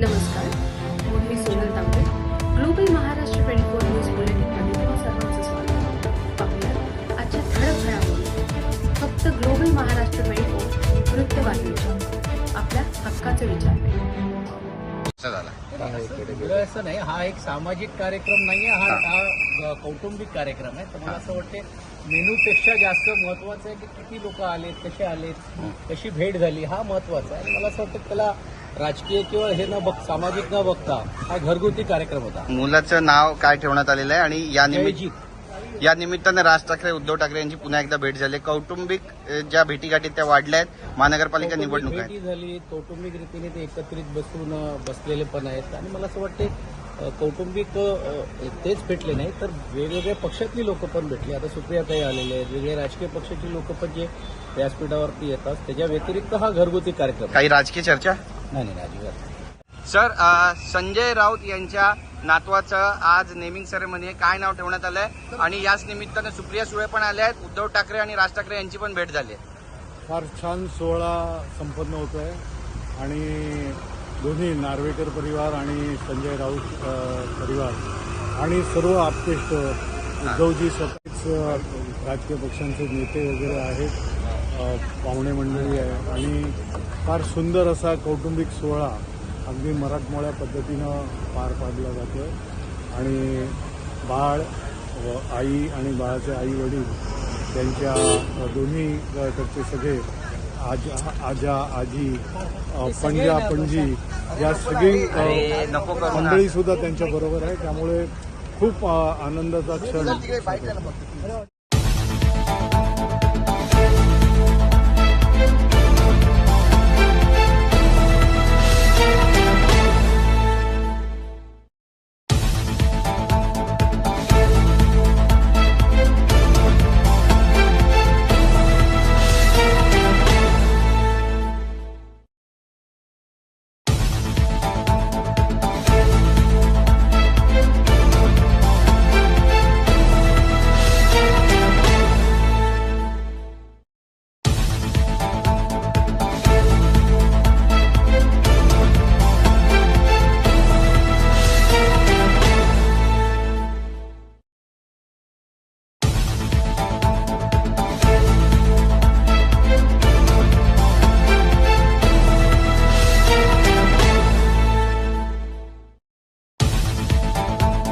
नमस्कार. मी Sonal Tambe. Global Maharashtra twenty four news बुलेटिनमध्ये तुम्हा सर्वांचं स्वागत. पाहूया आजच्या ठळक घडामोडी फक्त ग्लोबल महाराष्ट्र ट्वेंटी फोर वृत्तवाहिनीच्या आपल्या हक्काचे विचार. असं नाही हा एक सामाजिक कार्यक्रम नाहीये हा हा. कौटुंबिक कार्यक्रम आहे. तर मला असं वाटते मेनूपेक्षा जास्त महत्वाचं आहे की किती लोक आलेत कसे आलेत कशी भेट झाली हा महत्त्वाचा आहे. मला असं वाटतं त्याला राजकीय किंवा हे न बघ सामाजिक न बघता हा घरगुती कार्यक्रम होता. मुलाचं नाव काय ठेवण्यात आलेलं आहे आणि या निमित्त जयजीत. या निमित्तानं राज ठाकरे उद्धव ठाकरे यांची पुन्हा एकदा भेट झाली. कौटुंबिक अ, ज्या भेटीगाठी त्या वाढल्या आहेत महानगरपालिका निवडणूक भेटी आहे. झाली कौटुंबिक रीतीने ते एकत्रित बसून अ, बसलेले पण आहेत. आणि मला असं वाटते अ, कौटुंबिक अ, तेच भेटले नाही तर वेगवेगळ्या पक्षातली लोक पण भेटली. आता सुप्रियाताई आलेले आहेत वेगवेगळ्या राजकीय पक्षाची लोक पण जे व्यासपीठावरती येतात त्याच्या व्यतिरिक्त हा घरगुती कार्यक्रम. काही राजकीय चर्चा? नाही नाही अजिबात. सर संजय राऊत यांच्या नातवाचं आज नेमिंग सेरेमनी काय नाव ठेवण्यात आलंय? आणि याच निमित्तानं सुप्रिया सुळे पण आल्या आहेत. उद्धव ठाकरे आणि राज ठाकरे यांची पण भेट झाली आहे. फार छान सोहळा संपन्न होतो आहे आणि दोन्ही नार्वेकर परिवार आणि संजय राऊत परिवार आणि सर्व आप्तेष्ट उद्धवजी स्वतःच राजकीय पक्षांचे नेते वगैरे आहेत. पाहुणे मंडळी आहे. आणि फार सुंदर असा कौटुंबिक सोहळा अगदी मराठमोळ्या पद्धतीनं पार पाडला जातो आणि बाळ व आई आणि बाळाचे आई वडील त्यांच्या दोन्ही कडचे सगळे आज आजा आजी पंजा पणजी या सगळी अरे, नको करू ना. मंडळी सुद्धा त्यांच्या बरोबर आहे. त्यामुळे खूप आनंदाचा क्षण.